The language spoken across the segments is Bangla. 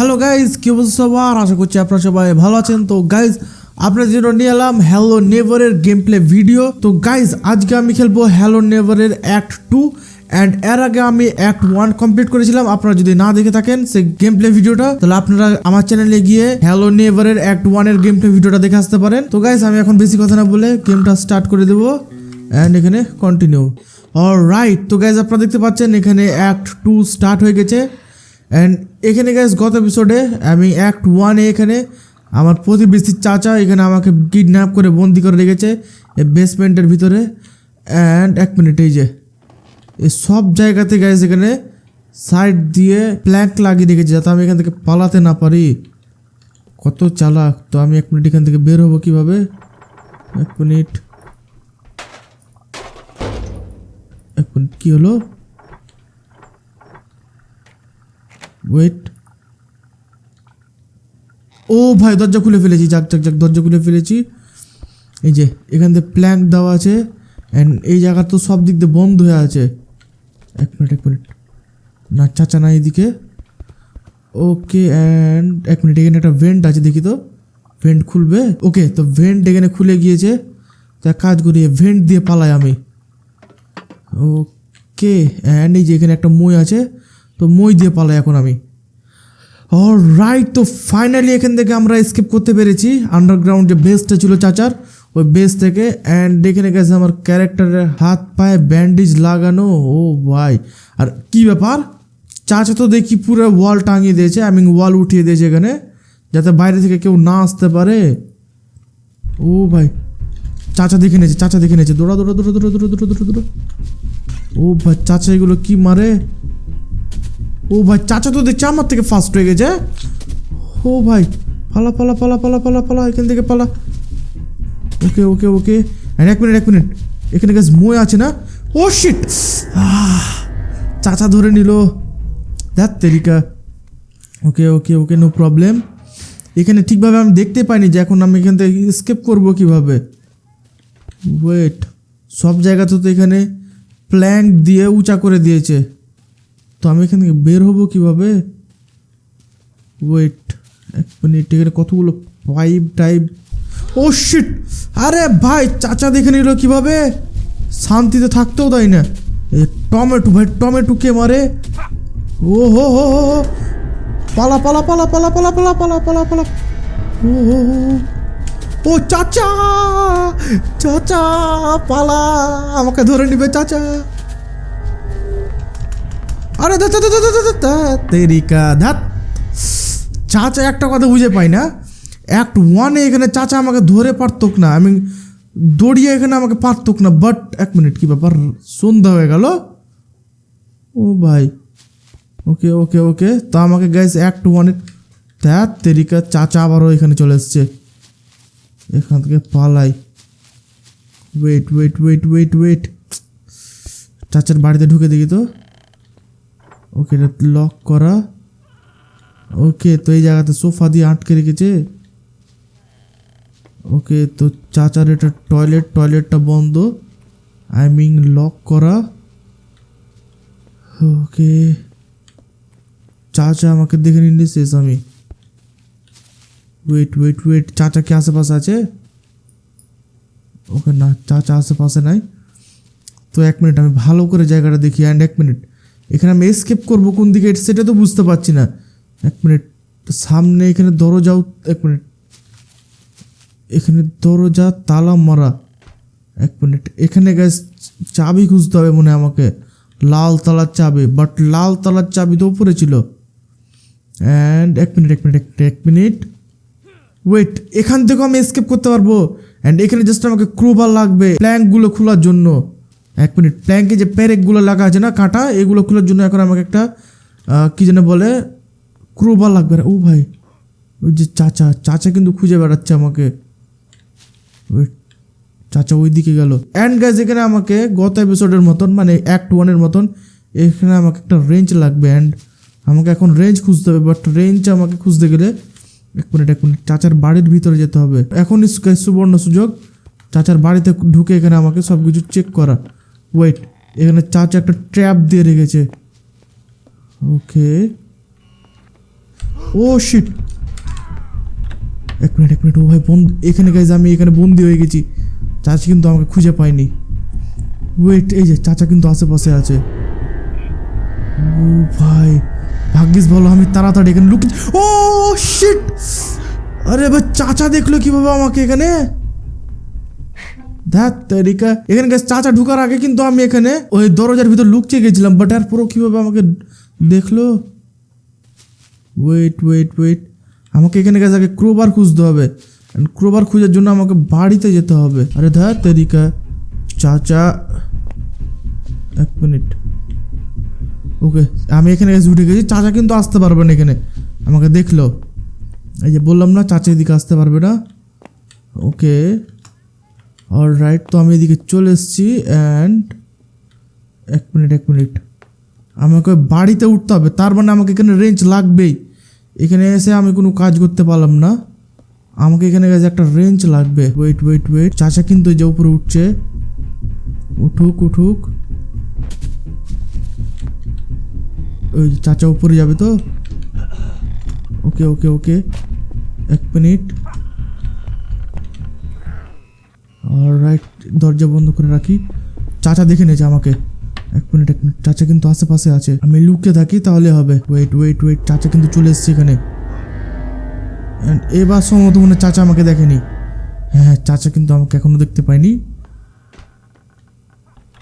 হ্যালো গাইজ কি অবস্থা সবার? আশা করছি আপনারা সবাই ভালো আছেন। তো গাইজ আপনার জন্য নিয়ে এলাম হ্যালো নেভারের গেম প্লে ভিডিও তো গাইজ আজকে আমি খেলব হ্যালো নেভারের অ্যাক্ট টু অ্যান্ড এর আগে আমি অ্যাক্ট ওয়ান কমপ্লিট করেছিলাম। আপনারা যদি না দেখে থাকেন সেই গেম প্লে ভিডিওটা তাহলে আপনারা আমার চ্যানেলে গিয়ে হ্যালো নেভারের অ্যাক্ট ওয়ানের গেম প্লে ভিডিওটা দেখে আসতে পারেন। তো গাইজ আমি এখন বেশি কথা না বলে গেমটা স্টার্ট করে দেবো। অ্যান্ড এখানে কন্টিনিউ অল রাইট তো গাইজ আপনারা দেখতে পাচ্ছেন এখানে অ্যাক্ট টু স্টার্ট হয়ে গেছে। অ্যান্ড এখানে গাইজ গত এপিসোডে আমি অ্যাক্ট ওয়ানে এখানে আমার প্রতিবেশীর চাচা এখানে আমাকে কিডন্যাপ করে, বন্দি করে রেখেছে এই বেসমেন্টের ভিতরে। অ্যান্ড এক মিনিট এই যে, এই সব জায়গাতে গাইজ এখানে সাইড দিয়ে প্ল্যাঙ্ক লাগিয়ে রেখেছে যাতে আমি এখান থেকে পালাতে না পারি। কত চালাক, তো আমি এক মিনিট এখান থেকে বের হব কীভাবে? এক মিনিট এক মিনিট কী হলো? ওয়েট ও ভাই, দরজা খুলে ফেলেছি। যাক যাক যাক, দরজা খুলে ফেলেছি। এই যে, এখান থেকে প্ল্যাঙ্ক দেওয়া আছে। অ্যান্ড এই জায়গা তো সব দিক দিয়ে বন্ধ হয়ে আছে। এক মিনিট এক মিনিট না, চাচা না এদিকে। ওকে অ্যান্ড এক মিনিট এখানে একটা ভেন্ট আছে, দেখি তো। ভেন্ট খুলবে? ওকে তো ভেন্ট এখানে খুলে গিয়েছে। তো কাজ করি ভেন্ট দিয়ে পালাই আমি। ওকে অ্যান্ড এই যে এখানে একটা মই আছে। তো মই দিয়ে পালাই এখন আমি। রাইট তো ফাইনালি এখান থেকে আমরা স্কিপ করতে পেরেছি। আন্ডারগ্রাউন্ড যে বেসটা ছিল চাচার, ওই বেস থেকে। অ্যান্ড এখানে গেছে আমার ক্যারেক্টারের হাত পায়ে ব্যান্ডেজ লাগানো, ও ভাই। আর কি ব্যাপার? চাচা তো দেখি পুরো ওয়াল টাঙিয়ে দিয়েছে আই মিন ওয়াল উঠিয়ে দিয়েছে এখানে, যাতে বাইরে থেকে কেউ না আসতে পারে। ও ভাই, চাচা দেখে নিয়েছে, চাচা দেখে নিয়েছে। দৌড়া দৌড়া দৌড়া দৌড়া দৌড়া দৌড়া দৌড়া দৌড়া। ও ভাই, চাচা এগুলো কি মারে? ও ভাই, চাচা তো দেখছি আমার থেকে ফার্স্ট হয়ে গেছে। ও ভাই, পালা পালা পালা পালা পালা পালা, এখান থেকে পালা। ওকে ওকে ওকে। এক মিনিট এক মিনিট এখানে গাছ মই আছে না? ও শিট চাচা ধরে নিল। দেখ তেরিকা। ওকে ওকে ওকে নো প্রবলেম এখানে ঠিকভাবে আমি দেখতে পাইনি যে এখন আমি এখান থেকে স্কেপ করব কীভাবে। ওয়েট সব জায়গাতে তো এখানে প্ল্যাঙ্ক দিয়ে উঁচা করে দিয়েছে। তো আমি এখান থেকে বের হব কীভাবে? ওয়েট এক মিনিট এখানে কতগুলো পাইপ টাইপ ও শিট আরে ভাই, চাচা দেখে নিল কীভাবে? শান্তিতে থাকতেও দেয় না। এই টমেটো, ভাই, টমেটো কে মারে? ও, হো হো হো। পালা পালা পালা পালা পালা পালা পালা পালা পালা। ও হো। ও, চাচা! চাচা, পালা! আমাকে ধরে নিবে, চাচা। আরে তেরিকা ধাত। চাচা একটা কথা বুঝে পাই না। অ্যাক্ট ওয়ানে এখানে চাচা আমাকে ধরে পারতক না। আমি দৌড়িয়ে এখানে আমাকে পারতক না। বাট এক মিনিট কি ব্যাপার? সন্ধ্যা হয়ে গেল। ও ভাই। ওকে ওকে ওকে। তো আমাকে গ্যাস অ্যাক্ট ওয়ানে ত্যাত তেরিকা চাচা আবারও এখানে চলে এসছে। এখান থেকে পালাই। Wait wait wait wait wait চাচার বাড়িতে ঢুকে দেখি তো। ওকে এটা লক করা। ওকে, তো এই জায়গাতে সোফা দিয়ে আটকে রেখেছে। ওকে, তো চাচার এটা টয়লেট টয়লেটটা বন্ধ। আই মিন লক করা। ওকে। চাচা আমাকে দেখে নিলে শেষ আমি। ওয়েট ওয়েট ওয়েট চাচা কি আশেপাশে আছে? ওকে না, চাচা আশেপাশে নাই। তো এক মিনিট আমি ভালো করে জায়গাটা দেখি অ্যান্ড এক মিনিট এখানে আমি এসকেপ করব কোন দিকে? সেটা তো বুঝতে পারছি না। এক মিনিট সামনে এখানে দরজাও এক মিনিট এখানে দরজা তালা মারা। এক মিনিট এখানে গ্যাস চাবি খুঁজতে হবে মনে আমাকে। লাল তালার চাবি বাট লাল তালার চাবি তো উপরে ছিল। অ্যান্ড এক মিনিট এক মিনিট এক মিনিট, এক মিনিট ওয়েট এখান থেকেও আমি এসকেপ করতে পারব। অ্যান্ড এখানে জাস্ট আমাকে ক্রোবার লাগবে প্ল্যাঙ্কগুলো খোলার জন্য। এক মিনিট। প্ল্যাঙ্কে যে প্যারেকগুলো লাগা আছে না, কাঁটা, এগুলো খোলার জন্য এখন আমাকে একটা কী যেন বলে ক্রোবার লাগবে ও ভাই, ওই যে চাচা চাচা কিন্তু খুঁজে বেড়াচ্ছে আমাকে। ওয়েট চাচা ওই দিকে গেল। অ্যান্ড গ্যাস এখানে আমাকে গত এপিসোডের মতন মানে অ্যাক্ট ওয়ানের মতন, এখানে আমাকে একটা রেঞ্জ লাগবে। অ্যান্ড আমাকে এখন রেঞ্জ খুঁজতে হবে বাট রেঞ্জ আমাকে খুঁজতে গেলে এক মিনিট এক মিনিট, চাচার বাড়ির ভিতরে যেতে হবে। এখনই সু- সুবর্ণ সুযোগ, চাচার বাড়িতে ঢুকে এখানে আমাকে সব কিছু চেক করা। ওয়েট এখানে চাচা একটা ট্র্যাপ দিয়ে রেখেছে। ওকে ও শিট এক মিনিট এক মিনিট ও ভাই, বন্ধ, এখানে গাইজ আমি এখানে বন্দি হয়ে গেছি। চাচা কিন্তু আমাকে খুঁজে পায়নি ওয়েট এই যে, চাচা কিন্তু আশেপাশে আছে। ও ভাই, ভাগ্যিস বলো, আমি তাড়াতাড়ি এখানে লুকিয়ে ও শিট আরে, ভাই, চাচা দেখল কীভাবে আমাকে এখানে? ধ্যাত তেরিকা এখানে গেছে চাচা ঢুকার আগে কিন্তু আমি এখানে ওই দরজার ভিতর লুকিয়ে গেছিলাম বাট এরপরও কীভাবে আমাকে দেখল? ওয়েট ওয়েট ওয়েট আমাকে এখানে গেছে আগে ক্রোবার খুঁজতে হবে ক্রোবার খুঁজার জন্য আমাকে বাড়িতে যেতে হবে। আরে ধ্যাত তেরিকা চাচা, এক মিনিট ওকে আমি এখানে এসে উঠে গেছি, চাচা কিন্তু আসতে পারবে না এখানে। আমাকে দেখল। এই যে বললাম না, চাচা এদিকে আসতে পারবে না। ওকে অল রাইট তো আমি এদিকে চলে এসেছি অ্যান্ড এক মিনিট এক মিনিট আমাকে বাড়িতে উঠতে হবে, তার মানে আমাকে এখানে রেঞ্জ লাগবেই। এখানে এসে আমি কোনো কাজ করতে পারলাম না। আমাকে এখানে গেছে একটা রেঞ্জ লাগবে। ওয়েট ওয়েট ওয়েট চাচা কিন্তু যে উপরে উঠছে। উঠুক উঠুক। ওই চাচা উপরে যাবে তো? ওকে ওকে ওকে এক মিনিট রাইট দরজা বন্ধ করে রাখি। চাচা দেখে নিয়েছে আমাকে। এক মিনিট এক মিনিট। চাচা কিন্তু আশেপাশে আছে। আমি লুকিয়ে থাকি, তাহলে হবে। ওয়েট ওয়েট ওয়েট চাচা কিন্তু চলে এসছে এখানে। এবার সম্ভবত মনে চাচা আমাকে দেখেনি। হ্যাঁ হ্যাঁ চাচা কিন্তু আমাকে এখনও দেখতে পাইনি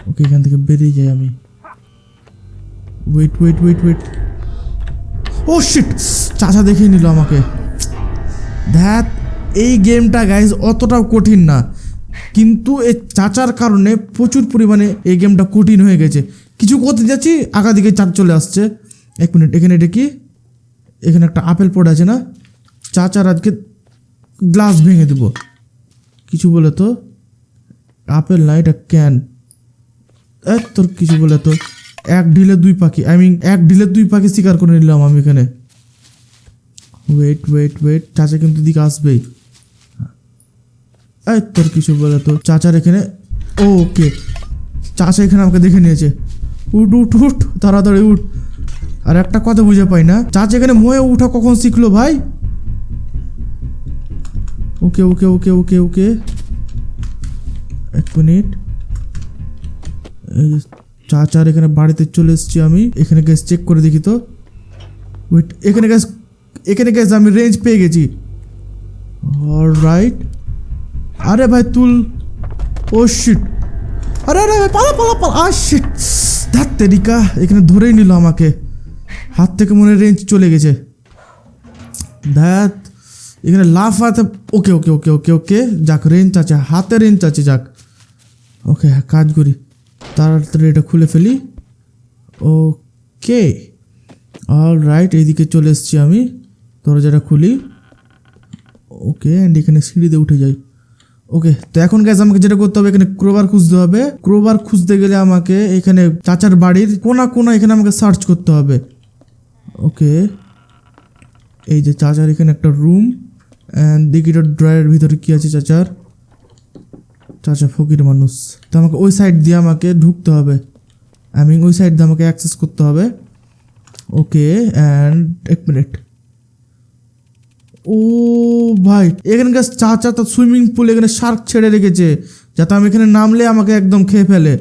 ওকে এখান থেকে বেরিয়ে যাই আমি। Wait wait wait wait oh shit চাচা দেখে নিল আমাকে। ধ্যাত এই গেমটা গাইজ অতটাও কঠিন না। কিন্তু এই চাচার কারণে প্রচুর পরিমাণে এই গেমটা কঠিন হয়ে গেছে। কিছু করতে যাচ্ছি আগা দিকে চার চলে আসছে। এক মিনিট, এখানে এটা কি? এখানে একটা আপেল পড়ে আছে না? চাচার আজকে গ্লাস ভেঙে দেব। কিছু বলে তো? আপেল না, এটা ক্যান। এক তোর কিছু বলে তো? এক ঢিলে দুই পাখি আই মিন এক ঢিলে দুই পাখি শিকার করে নিলাম আমি এখানে। ওয়েট ওয়েট ওয়েট চাচা কিন্তু দিকে আসবেই। এই, তোর কিছু বলে? তো চাচার এখানে ওকে। চাচা এখানে আমাকে দেখে নিয়েছে। উঠ উঠ উঠ, তাড়াতাড়ি উঠ। আর একটা কথা বুঝে পাই না। চাচা এখানে ময়ে উঠা কখন শিখলো ভাই? ওকে ওকে ওকে ওকে ওকে। এক মিনিট। চাচার এখানে বাড়িতে চলে এসেছি আমি। এখানে গ্যাস চেক করে দেখি তো। ওয়েট এখানে গ্যাস এখানে গ্যাস আমি রেঞ্জ পেয়ে গেছি। অল রাইট আরে ভাই, তুল। ও শিট আরে আরে ভাই, পালা পালা পালা। আর শিট ধার তেরিকা, এখানে ধরেই নিল আমাকে। হাত থেকে মনে রেঞ্জ চলে গেছে। ধ্যাত এখানে লাফ হাতে ওকে ওকে ওকে ওকে ওকে যাক রেঞ্জ আছে। হাতে রেঞ্জ আছে, যাক। ওকে কাজ করি। তাড়াতাড়ি এটা খুলে ফেলি। ওকে অল রাইট এইদিকে চলে এসেছি আমি। দরজাটা খুলি। ওকে অ্যান্ড এখানে সিঁড়িতে উঠে যাই। ওকে তো এখন গ্যাস আমাকে যেটা করতে হবে, এখানে ক্রোবার খুঁজতে হবে। ক্রোবার খুঁজতে গেলে আমাকে এখানে চাচার বাড়ির কোনা কোনা এখানে আমাকে সার্চ করতে হবে। ওকে এই যে চাচার এখানে একটা রুম অ্যান্ড দিকিটার ড্রয়ের ভিতরে কী আছে চাচার। চাচা ফকির মানুষ। তো আমাকে ওই সাইড দিয়ে আমাকে ঢুকতে হবে। আই মিন ওই সাইড দিয়ে আমাকে অ্যাক্সেস করতে হবে। ওকে অ্যান্ড এক মিনিট ও ভাই এখানকার চাচা তো সুইমিং পুল এখানে শার্ক ছেড়ে রেখেছে। যাতে আমি এখানে নামলে আমাকে একদম খেয়ে ফেলে।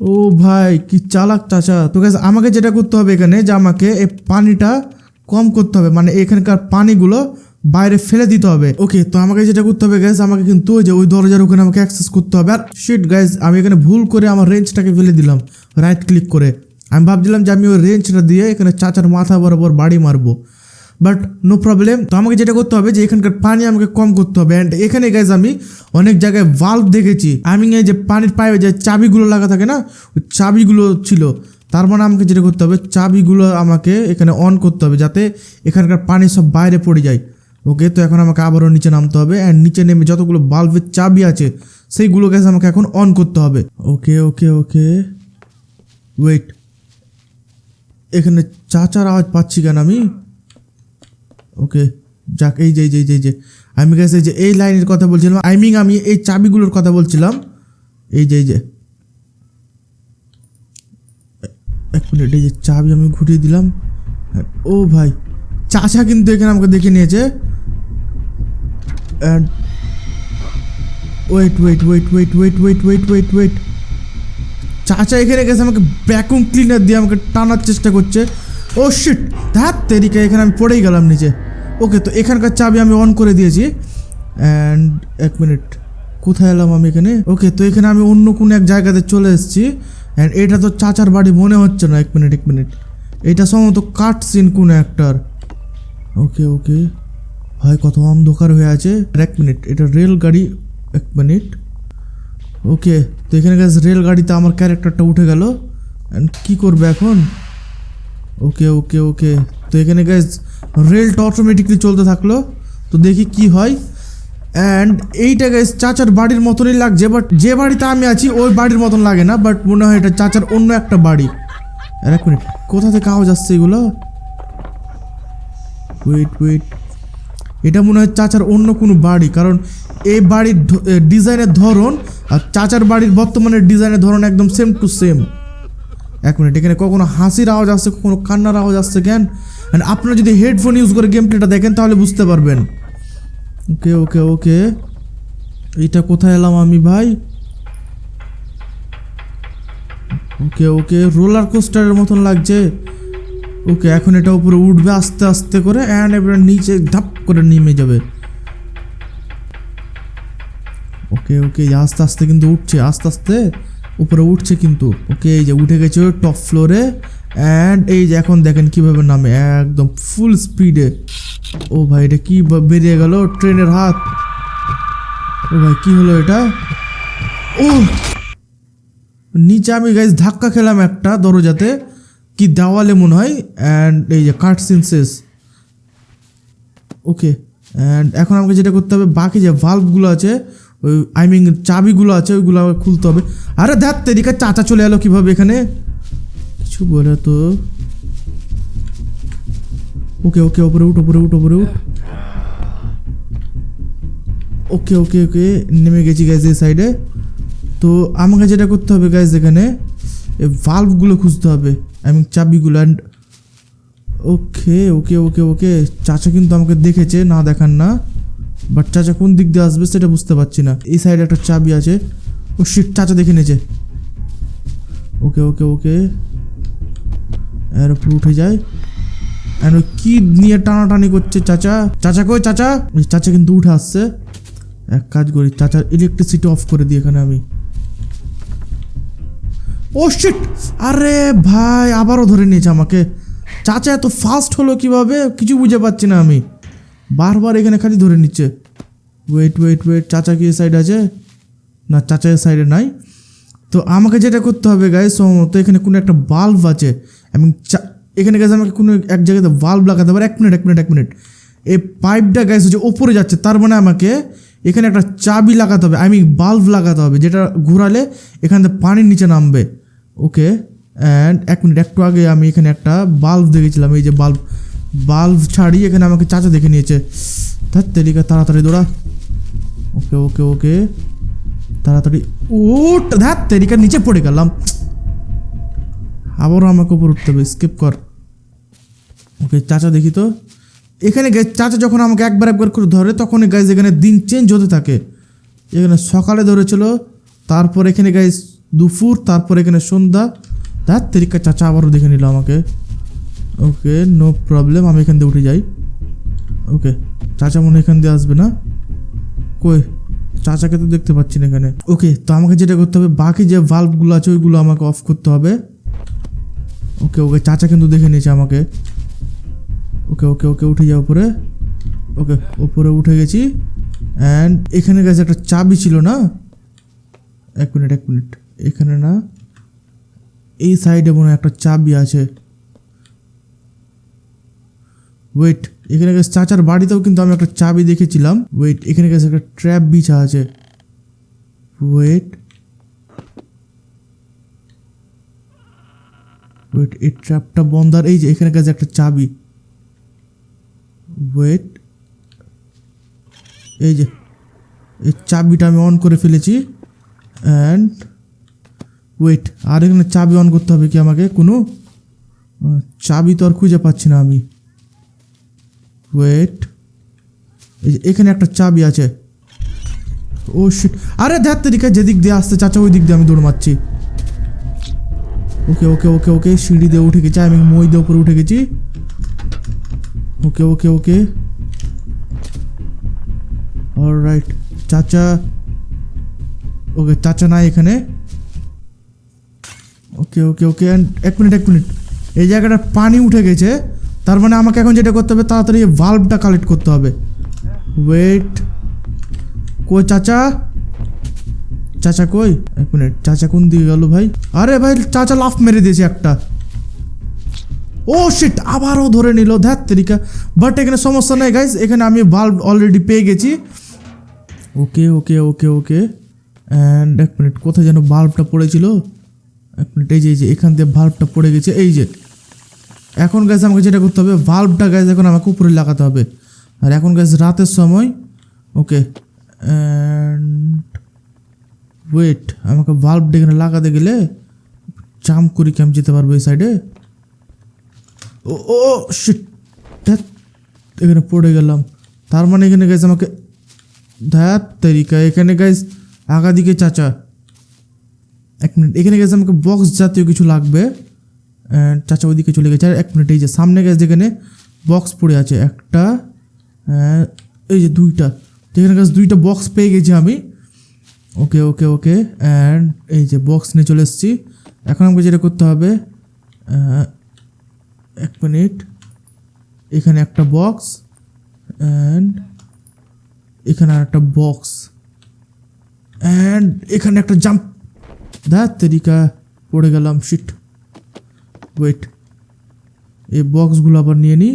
ও ভাই, কি চালাক চাচা। তো গ্যাস আমাকে যেটা করতে হবে এখানে যে আমাকে এই পানিটা কম করতে হবে। মানে এখানকার পানিগুলো বাইরে ফেলে দিতে হবে। ওকে তো আমাকে যেটা করতে হবে গ্যাস আমাকে কিন্তু ওই যে ওই দরজার ওখানে আমাকে অ্যাক্সেস করতে হবে। আর শিট গ্যাস আমি এখানে ভুল করে আমার রেঞ্জটাকে ফেলে দিলাম। রাইট ক্লিক করে। আমি ভাবছিলাম যে আমি ওই রেঞ্জটা দিয়ে এখানে চাচার মাথা বরাবর বাড়ি মারবো। বাট নো প্রবলেম তো আমাকে যেটা করতে হবে যে এখানকার পানি আমাকে কম করতে হবে। অ্যান্ড এখানে গাইজ আমি অনেক জায়গায় ভাল্ব দেখেছি। আমি এই যে পানির পাইপে যে চাবিগুলো লাগা থাকে না, ওই চাবিগুলো ছিল। তার মানে আমাকে যেটা করতে হবে, চাবিগুলো আমাকে এখানে অন করতে হবে যাতে এখানকার পানি সব বাইরে পড়ে যায়। ওকে তো এখন আমাকে আবারও নিচে নামতে হবে। অ্যান্ড নিচে নেমে যতগুলো বাল্বের চাবি আছে, সেইগুলো গ্যাস আমাকে এখন অন করতে হবে। ওকে ওকে ওকে ওয়েট এখানে চাচার আওয়াজ পাচ্ছি কেন আমি? ওকে যাক এই যে যে যে, যে। আমি গেছে যে এই লাইনের কথা বলছিলাম। আই মিন আমি এই চাবিগুলোর কথা বলছিলাম। এই যে যে। এক মিনিট এই যে চাবি আমি ঘুরিয়ে দিলাম। ও ভাই চাচা কিন্তু এখানে আমাকে দেখে নিয়েছে। And wait wait wait wait wait wait wait wait wait চাচা এখানে গেছে আমাকে ভ্যাকুম ক্লিনার দিয়ে আমাকে টানার চেষ্টা করছে। ও শিট ধ্যাত তেরিকা এখানে আমি পড়েই গেলাম নিচে। ওকে তো এখানকার চাবি আমি অন করে দিয়েছি। অ্যান্ড এক মিনিট কোথায় এলাম আমি এখানে? ওকে তো এখানে আমি অন্য কোনো এক জায়গাতে চলে এসেছি। অ্যান্ড এটা তো চাচার বাড়ি, মনে হচ্ছে না। এক মিনিট এক মিনিট এটা সম্ভবত কাট সিন কোনো একটার। ওকে ওকে ভাই, কত অন্ধকার হয়ে আছে। এক মিনিট এটা রেলগাড়ি, এক মিনিট ওকে তো এখানে গেছে রেলগাড়িতে আমার ক্যারেক্টারটা উঠে গেল। অ্যান্ড কী করবে এখন? ওকে ওকে ওকে তো এখানে গ্যাস রেলটা অটোমেটিকলি চলতে থাকল। তো দেখি কি হয়। অ্যান্ড এইটা গ্যাস চাচার বাড়ির মতনই লাগছে বাট যে বাড়িতে আমি আছি, ওই বাড়ির মতন লাগে না বাট মনে হয় এটা চাচার অন্য একটা বাড়ি। আর এক মিনিট কোথা থেকে আওয়াজ আসছে এগুলো? ওয়েট ওয়েট এটা মনে হয় চাচার অন্য কোনো বাড়ি, কারণ এই বাড়ির ডিজাইনের ধরন আর চাচার বাড়ির বর্তমানের ডিজাইনের ধরন একদম সেম টু সেম এক মিনিট এখানে কখনো হাসির আওয়াজ আসছে, কখনো কান্নার আওয়াজ আসছে, কেন? অ্যান্ড আপনারা যদি হেডফোন ইউজ করে গেম প্লেটা দেখেন, তাহলে বুঝতে পারবেন। ওকে ওকে ওকে এটা কোথায় এলাম আমি ভাই? ওকে ওকে রোলার কোস্টারের মতন লাগছে। ওকে এখন এটা উপরে উঠবে আস্তে আস্তে করে অ্যান্ড এবারে নিচে ধাপ করে নেমে যাবে। ওকে ওকে আস্তে আস্তে কিন্তু উঠছে, আস্তে আস্তে। উপরে উঠছে কিন্তু। ওকে এই যে উঠে গেছে টপ ফ্লোরে অ্যান্ড এই যে এখন দেখেন কীভাবে নামে, একদম ফুল স্পিডে ও ভাই, এটা কি বেরিয়ে গেল ট্রেনের হাত। ও ভাই, কি হলো এটা? ও! নিচে আমি গাইজ ধাক্কা খেলাম একটা দরজাতে। কি দেওয়ালে মনে হয়। অ্যান্ড এই যে কাট সিন শেষ। ওকে অ্যান্ড এখন আমাকে যেটা করতে হবে, বাকি যে ভাল্বগুলো আছে, ওই আই মিন চাবিগুলো আছে, ওইগুলো আমাকে খুলতে হবে। আরে দেখ, তেরিকা চাচা চলে এলো কীভাবে এখানে? কিছু বলে তো। ওকে ওকে ওপরে উঠ ওপরে উঠ ওপরে উঠ। ওকে ওকে ওকে নেমে গেছি গ্যাস এই সাইডে তো আমাকে যেটা করতে হবে গ্যাস এখানে ভাল্বগুলো খুঁজতে হবে মিন চাবিগুলো। অ্যান্ড ওকে ওকে ওকে ওকে চাচা কিন্তু আমাকে দেখেছে, না দেখান না। বাট চাচা কোন দিক দিয়ে আসবে সেটা বুঝতে পারছি না। এই সাইডে একটা চাবি আছে। ও শিট চাচা দেখে নিয়েছে। ওকে ওকে ওকে এর উপর উঠে যায়। ওই কি নিয়ে টানাটানি করছে চাচা। চাচা কই চাচা? চাচা কিন্তু উঠে আসছে। এক কাজ করি, চাচার ইলেকট্রিসিটি অফ করে দিই এখানে আমি। ও শিট আরে ভাই, আবারও ধরে নিয়েছে আমাকে। চাচা এত ফাস্ট হলো কীভাবে? কিছু বুঝে পাচ্ছি না আমি। বারবার এখানে খালি ধরে নিচ্ছে। ওয়েট ওয়েট ওয়েট চাচা কি সাইড আছে? না, চাচা এর সাইডে নাই। তো আমাকে যেটা করতে হবে গাইস সম্ভবত এখানে কোনো একটা বাল্ব আছে। এবং এখানে গেছে আমাকে কোনো এক জায়গাতে বাল্ব লাগাতে হবে এক মিনিট এক মিনিট এক মিনিট এই পাইপটা গ্যাস হচ্ছে ওপরে যাচ্ছে, তার মানে আমাকে এখানে একটা চাবি লাগাতে হবে আই মিন বাল্ব লাগাতে হবে, যেটা ঘোরালে এখান থেকে পানির নিচে নামবে। ওকে অ্যান্ড এক মিনিট একটু আগে আমি এখানে একটা বাল্ব দেখেছিলাম, এই যে বাল্ব বাল্ব ছাড়ি এখানে আমাকে চাচা দেখে নিয়েছে। তার তেলিকা, তাড়াতাড়ি দৌড়া। ওকে ওকে ওকে তাড়াতাড়ি, উঠ ধ্যাত তেরিকা নিচে পড়ে গেলাম। আবারও আমাকে উপর উঠতে হবে স্কিপ কর। ওকে চাচা দেখি তো। এখানে চাচা যখন আমাকে একবার একবার করে ধরে তখন গ্যাস এখানে দিন চেঞ্জ হতে থাকে। এখানে সকালে ধরেছিল, তারপর এখানে গ্যাস দুপুর, তারপর এখানে সন্ধ্যা। ধ্যাত তেরিকা চাচা আবারও দেখে নিল আমাকে। ওকে নো প্রবলেম আমি এখান দিয়ে উঠে যাই। ওকে চাচা মনে এখান দিয়ে আসবে না। কই? চাচাকে তো দেখতে পাচ্ছি না এখানে। ওকে তো আমাকে যেটা করতে হবে, বাকি যে ভাল্বগুলো আছে, ওইগুলো আমাকে অফ করতে হবে। ওকে ওকে, চাচা কিন্তু দেখে নিয়েছে আমাকে। ওকে ওকে ওকে, উঠে যাও উপরে। ওকে, উপরে উঠে গেছি। অ্যান্ড এখানে গেছে একটা চাবি ছিল না? এক মিনিট এক মিনিট। এখানে না, এই সাইডে মনে হয় একটা চাবি আছে। ওয়েট এখানে গেছে চাচার বাড়িতেও কিন্তু আমি একটা চাবি দেখেছিলাম। ওয়েট এখানে গেছে একটা ট্র্যাপ বিছা আছে। ওয়েট ওয়েট এই ট্র্যাপটা বন্ধ আর এই যে এখানে গেছে একটা চাবি। ওয়েট এই যে, এই চাবিটা আমি অন করে ফেলেছি অ্যান্ড ওয়েট আর এখানে চাবি অন করতে হবে কি আমাকে? কোনো? চাবি তো আর খুঁজে পাচ্ছি না আমি। ওয়েট এই যে এখানে একটা চাবি আছে। ও শিট আরে ধ্যাত তেরিকা যেদিক দিয়ে আসতে চাচা ওই দিক দিয়ে আমি দৌড় মারছি। ওকে ওকে ওকে ওকে, সিঁড়ি দিয়ে উঠে গেছি, আমি মই দিয়ে উপরে উঠে গেছি। ওকে ওকে ওকে। অলরাইট চাচা, ওকে, চাচা নাই এখানে। ওকে ওকে ওকে এক মিনিট এক মিনিট। এই জায়গাটা পানি উঠে গেছে, তার মানে আমাকে এখন যেটা করতে হবে, তাড়াতাড়ি ভাল্বটা কালেক্ট করতে হবে। ওয়েট কো চাচা? চাচা কই? এক মিনিট, চাচা কোন দিকে গেল ভাই? আরে ভাই, চাচা লাফ মেরে দিয়েছে একটা। ও শিট আবারও ধরে নিল, ধ্যাত তেরিকা। বাট এখানে সমস্যা নেই গাইজ এখানে আমি বাল্ব অলরেডি পেয়ে গেছি। ওকে ওকে ওকে ওকে অ্যান্ড এক মিনিট, কোথায় যেন বাল্বটা পড়েছিল? এক মিনিট, এই যে এই যে, এখান দিয়ে বাল্বটা পড়ে গেছে, এই যে। এখন গ্যাস আমাকে যেটা করতে হবে বাল্বটা গ্যাস এখন আমাকে উপরে লাগাতে হবে। আর এখন গ্যাস রাতের সময় ওকে অ্যান্ড ওয়েট আমাকে বাল্বটা এখানে লাগাতে গেলে জাম করি কি আমি যেতে পারব এই সাইডে ও ও এখানে পড়ে গেলাম। তার মানে এখানে গেছে আমাকে ধ্যাত তরিকা, এখানে গাইজ আগা দিকে চাচা। এক মিনিট এখানে গেছে আমাকে বক্স জাতীয় কিছু লাগবে। চাচা ওইদিকে চলে গেছে। আর এক মিনিট এই যে সামনে গেছে যেখানে বক্স পড়ে আছে, একটা এই যে দুইটা। যেখানে গেছে দুইটা বক্স পেয়ে গেছি আমি। ওকে ওকে ওকে অ্যান্ড এই যে বক্স নিয়ে চলে এসেছি। এখন আমাকে যেটা করতে হবে এক মিনিট এখানে একটা বক্স অ্যান্ড এখানে আর একটা বক্স অ্যান্ড এখানে একটা জাম্প দেখ তেরিকা পড়ে গেলাম শিট ওয়েট এই বক্সগুলো আবার নিয়ে নিই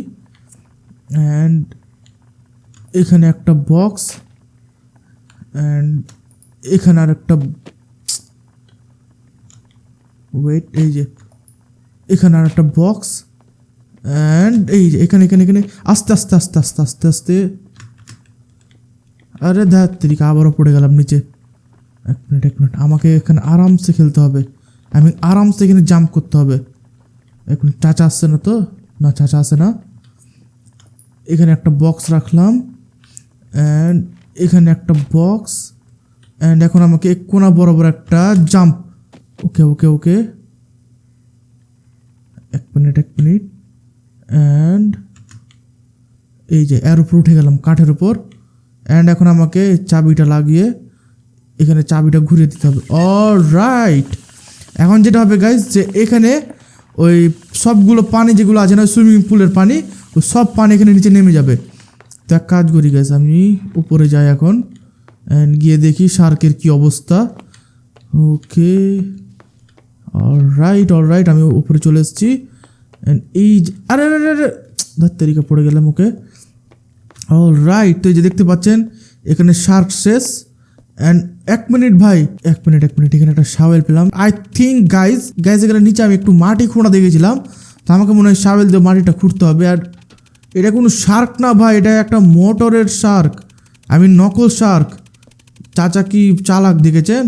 অ্যান্ড এখানে একটা বক্স অ্যান্ড এখানে আর একটা ওয়েট এই যে, এখানে আর একটা বক্স অ্যান্ড এই যে, এখানে এখানে এখানে, আস্তে আস্তে আস্তে আস্তে আস্তে আস্তে। আরে ধ্যাত তেরিকা আবারও পড়ে গেলাম নিচে। এক মিনিট এক মিনিট, আমাকে এখানে আরামসে খেলতে হবে। আমি আরামসে এখানে জাম্প করতে হবে। মিনিট, চাচা আসছে না তো? না, চাচা আসে না। এখানে একটা বক্স রাখলাম। অ্যান্ড এখানে একটা বক্স অ্যান্ড এখন আমাকে কোনা বরাবর একটা জাম্প ওকে ওকে ওকে এক মিনিট এক মিনিট অ্যান্ড এই যে এর উপর উঠে গেলাম কাঠের উপর। অ্যান্ড এখন আমাকে চাবিটা লাগিয়ে এখানে চাবিটা ঘুরিয়ে দিতে হবে। অল রাইট এখন যেটা হবে গাইজ যে এখানে ওই সবগুলো পানি যেগুলো আছে না সুইমিং পুলের পানি, ওই সব পানি এখানে নিচে নেমে যাবে। তো এক কাজ করি গাইজ আমি উপরে যাই এখন। অ্যান্ড গিয়ে দেখি শার্কের কি অবস্থা। ওকে রাইট অল রাইট আমি উপরে চলে এসেছি। অ্যান্ড এই ধত্তেরিকা পড়ে গেলাম ওকে অল রাইট তো এই যে দেখতে পাচ্ছেন, এখানে শার্ক শেষ। অ্যান্ড এক মিনিট ভাই, এক মিনিট এক মিনিট, এখানে একটা শাওয়েল পেলাম। আই থিঙ্ক গাইজ গাইজ এখানে নিচে আমি একটু মাটি খোঁড়া দেখেছিলাম। তো আমাকে মনে হয় শাওয়েল দিয়ে মাটিটা খুঁড়তে হবে। আর এটা কোনো শার্ক না ভাই, এটা একটা মোটরের শার্ক আমি নকল শার্ক চাচা কি চালাক দেখেছেন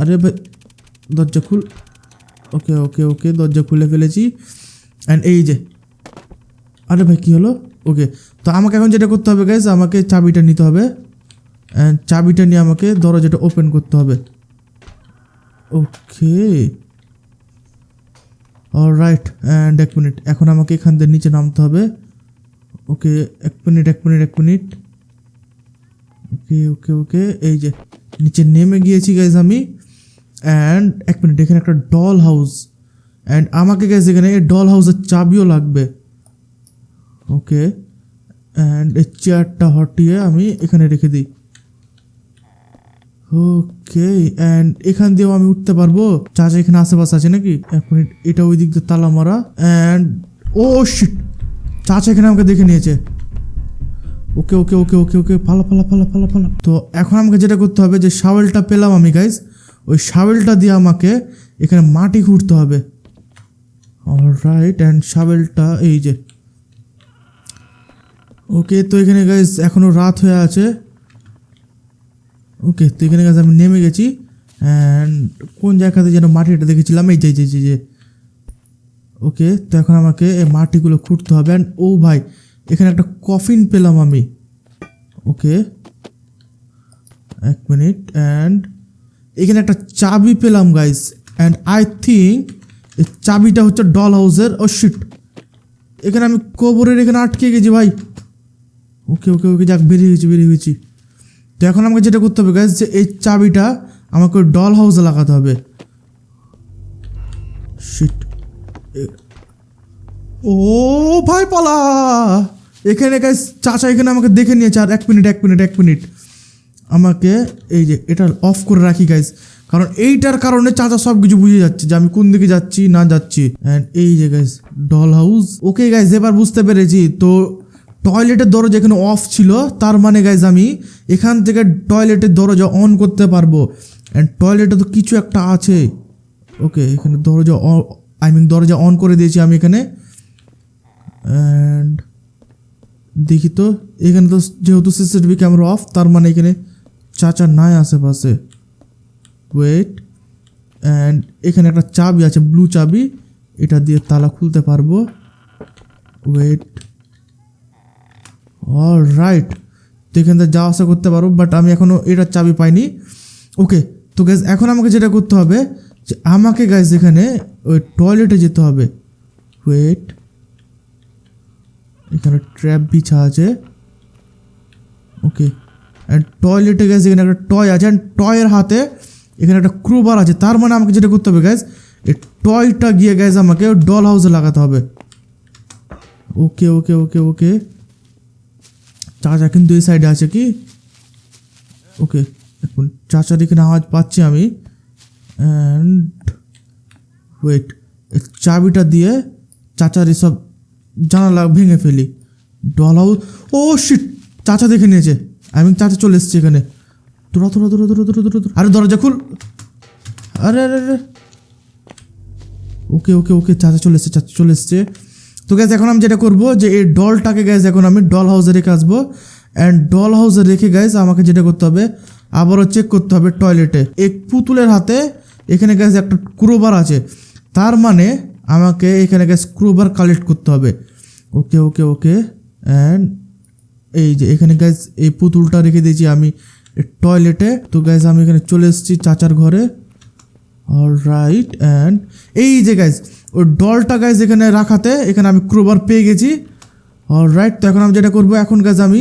আরে ভাই, দরজা খুল। ওকে ওকে ওকে, দরজা খুলে ফেলেছি। অ্যান্ড এই যে। আরে ভাই, কী হলো? ওকে, তো আমাকে এখন যেটা করতে হবে গাইজ আমাকে চাবিটা নিতে হবে। অ্যান্ড চাবিটা নিয়ে আমাকে দরজাটা ওপেন করতে হবে। ওকে। অল রাইট অ্যান্ড এক মিনিট এখন আমাকে এখান থেকে নিচে নামতে হবে। ওকে, এক মিনিট এক মিনিট এক মিনিট ওকে ওকে ওকে এই যে নিচে নেমে গিয়েছি গাইজ আমি। অ্যান্ড এক মিনিট এখানে একটা ডল হাউস অ্যান্ড আমাকে গাইজ এখানে এই ডল হাউসের চাবিও লাগবে। ওকে অ্যান্ড এই চেয়ারটা হটিয়ে আমি এখানে রেখে দিই। ওকে অ্যান্ড এখান দিয়েও আমি উঠতে পারব। চাচা এখানে আশেপাশে আছে নাকি? এক মিনিট এটা ওই দিক দিয়ে তালা মারা। অ্যান্ড ও শিট চাচা এখানে আমাকে দেখে নিয়েছে। ওকে ওকে ওকে ওকে ওকে ফালা ফালা ফালা ফালা ফালা তো এখন আমাকে যেটা করতে হবে যে শাওয়েলটা পেলাম আমি গাইজ ওই শাওয়েলটা দিয়ে আমাকে এখানে মাটি খুঁড়তে হবে। রাইট অ্যান্ড শাওয়েলটা এই যে। ওকে তো এখানে গাইজ এখনও রাত হয়ে আছে। ওকে তো এখানে গাছ আমি নেমে গেছি। অ্যান্ড কোন জায়গাতে যেন মাটিটা দেখেছিলাম? এই যে যে, যে ওকে তো এখন আমাকে এই মাটিগুলো খুঁড়তে হবে। অ্যান্ড ও ভাই এখানে একটা কফিন পেলাম আমি। ওকে। এক মিনিট অ্যান্ড এখানে একটা চাবি পেলাম গাইস অ্যান্ড আই থিঙ্ক এই চাবিটা হচ্ছে ডল হাউসের ও শিট এখানে আমি কবরের এখানে আটকে গেছি, ভাই। ওকে ওকে ওকে, যাক, বেরিয়ে গেছি বেরিয়ে গেছি। তো এখন আমাকে যেটা করতে হবে গাইস যে এই চাবিটা আমাকে ওই ডল হাউসে লাগাতে হবে। শিট ও ভাই পালা। এখানে গাইস চাচা এখানে আমাকে দেখে নিয়েছে, আর এক মিনিট এক মিনিট এক মিনিট আমাকে এই যে এটা অফ করে রাখি গাইস কারণ এইটার কারণে চাচা সব কিছু বুঝে যাচ্ছে যে আমি কোন দিকে যাচ্ছি, না যাচ্ছি। অ্যান্ড এই যে guys doll house okay guys এবার বুঝতে পেরেছি, তো টয়লেটের দরজা এখানে অফ ছিল, তার মানে গাইজ আমি এখান থেকে টয়লেটের দরজা অন করতে পারব। অ্যান্ড টয়লেটে তো কিছু একটা আছে। ওকে এখানে দরজা আই মিন দরজা অন করে দিয়েছি আমি এখানে। অ্যান্ড দেখি তো, এখানে তো যেহেতু সিসিটিভি ক্যামেরা অফ তার মানে এখানে চাচা নাই আশেপাশে। ওয়েট অ্যান্ড এখানে একটা চাবি আছে ব্লু চাবি। এটা দিয়ে তালা খুলতে পারব। ওয়েট অল রাইট তো এখান থেকে যাওয়া আসা করতে পারব বাট আমি এখনও এটার চাবি পাইনি। ওকে তো গ্যাস এখন আমাকে যেটা করতে হবে, যে আমাকে গ্যাস এখানে ওই টয়লেটে যেতে হবে। ওয়েট এখানে ট্র্যাপ বিছা আছে। ওকে অ্যান্ড টয়লেটে গ্যাস এখানে একটা টয় আছে। অ্যান্ড টয়ের হাতে এখানে একটা ক্রোবার আছে। তার মানে আমাকে যেটা করতে হবে গ্যাস এই টয়টা গিয়ে গ্যাস আমাকে ডল হাউসে লাগাতে হবে। ওকে ওকে ওকে ওকে চাচা কিন্তু এই সাইডে আছে কি? ওকে এখন চাচার এখানে আওয়াজ পাচ্ছি আমি। অ্যান্ড ওয়েট চাবিটা দিয়ে চাচার এসব জানালা ভেঙে ফেলি। ডল হাউস ও শিট চাচা দেখে নিয়েছে। আমি চাচা চলে এসেছি এখানে। দৌড়া দৌড়া দৌড়া দৌড়া দৌড়া দৌড়া। আরে দরজা খুল। আরে আরে আরে ওকে ওকে ওকে, চাচা চলে এসছে, চাচা চলে এসছে। তো গ্যাস এখন আমি যেটা করব যে এই ডলটাকে গ্যাস এখন আমি ডল হাউসে রেখে আসব। অ্যান্ড ডল হাউসে রেখে গ্যাস আমাকে যেটা করতে হবে, আবারও চেক করতে হবে টয়লেটে এক পুতুলের হাতে এখানে গ্যাস একটা ক্রোবার আছে। তার মানে আমাকে এখানে গ্যাস ক্রোবার কালেক্ট করতে হবে। ওকে ওকে ওকে অ্যান্ড এই যে এখানে গ্যাস এই পুতুলটা রেখে দিয়েছি আমি টয়লেটে তো গ্যাস আমি এখানে চলে এসেছি চাচার ঘরে। রাইট অ্যান্ড এই যে গ্যাস ওই ডলটা গ্যাস এখানে রাখাতে এখানে আমি ক্রোবার পেয়ে গেছি। অল রাইট তো এখন আমি যেটা করব, এখন গ্যাস আমি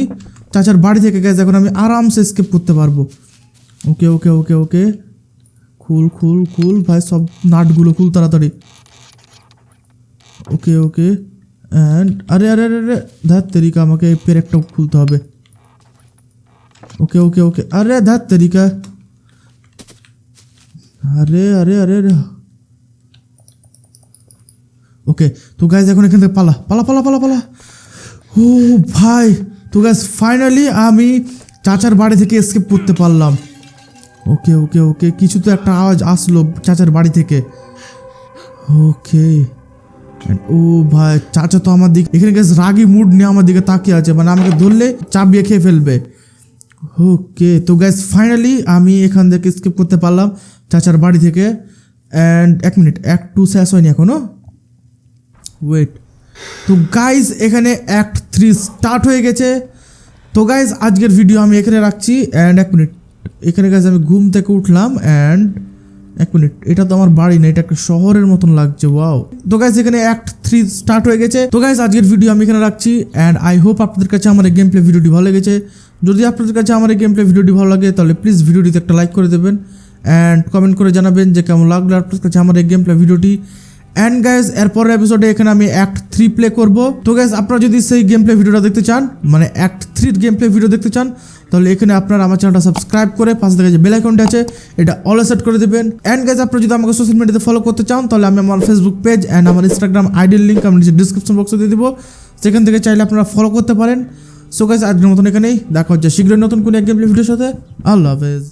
চাচার বাড়ি থেকে গ্যাস এখন আমি আরামসে স্কেপ করতে পারব। ওকে ওকে ওকে ওকে খুল খুল খুল ভাই, সব নাটগুলো খুল তাড়াতাড়ি। ওকে ওকে অ্যান্ড আরে আরে আরে আরে, ধার তেরিকা আমাকে পেরেকটাও খুলতে হবে। ওকে ওকে ওকে আরে, ধার তেরিকা। আরে আরে আরে আরে। ওকে তো গাইজ এখন এখান থেকে পালা। পালা পালা পালা পালা। ও ভাই, তো গাইজ ফাইনালি আমি চাচার বাড়ি থেকে এসকেপ করতে পারলাম। ওকে ওকে ওকে কিছু তো একটা আওয়াজ আসলো চাচার বাড়ি থেকে। ওকে ও ভাই, চাচা তো আমার দিকে এখানে গেছে রাগি মুড নিয়ে আমার দিকে তাকিয়ে আছে। মানে আমাকে ধরলে চাপিয়ে খেয়ে ফেলবে। ওকে তো গ্যাস ফাইনালি আমি এখান থেকে স্কিপ করতে পারলাম চাচার বাড়ি থেকে। অ্যান্ড এক মিনিট অ্যাক্ট টু শেষ হয়নি এখনও? ওয়েট তো গাইজ এখানে অ্যাক্ট থ্রি স্টার্ট হয়ে গেছে। তো গাইজ আজকের ভিডিও আমি এখানে রাখছি। অ্যান্ড এক মিনিট এখানে গাইজ আমি ঘুম থেকে উঠলাম। অ্যান্ড এক মিনিট, এটা তো আমার বাড়ি না, এটা একটা শহরের মতন লাগছে, ওয়াও। তো গাইজ এখানে অ্যাক্ট থ্রি স্টার্ট হয়ে গেছে। তো গাইজ আজকের ভিডিও আমি এখানে রাখছি অ্যান্ড আই হোপ আপনাদের কাছে আমার এই গেম প্লে ভিডিওটি ভালো লেগেছে। যদি আপনাদের কাছে আমার এই গেম প্লে ভিডিওটি ভালো লাগে, তাহলে প্লিজ ভিডিওটিতে একটা লাইক করে দেবেন অ্যান্ড কমেন্ট করে জানাবেন যে কেমন লাগল আপনাদের কাছে আমার এই গেম প্লে ভিডিওটি অ্যান্ড গাইজ এরপরের এপিসোডে এখানে আমি অ্যাক্ট থ্রি প্লে করব। তো গাইজ আপনারা যদি সেই গেম প্লে ভিডিওটা দেখতে চান মানে অ্যাক্ট থ্রির গেম প্লে ভিডিও দেখতে চান তাহলে এখানে আপনার আমার চ্যানেলটা সাবস্ক্রাইব করে পাশে থেকে যে বেল আইকনটা আছে, এটা অল সেট করে দেবেন। অ্যান্ড গাইজ আপনারা যদি আমাকে সোশ্যাল মিডিয়াতে ফলো করতে চান, তাহলে আমি আমার ফেসবুক পেজ অ্যান্ড আমার ইনস্টাগ্রাম আইডির লিঙ্ক আমি নিচে ডিসক্রিপশন বক্সে দিয়ে দিব। সেখান থেকে চাইলে আপনারা ফলো করতে পারেন। সো গাইজ আজকের মতন এখানেই। দেখা হচ্ছে শীঘ্রই নতুন কোনো এক গেম ভিডিওর সাথে। আল্লাহ হাফেজ।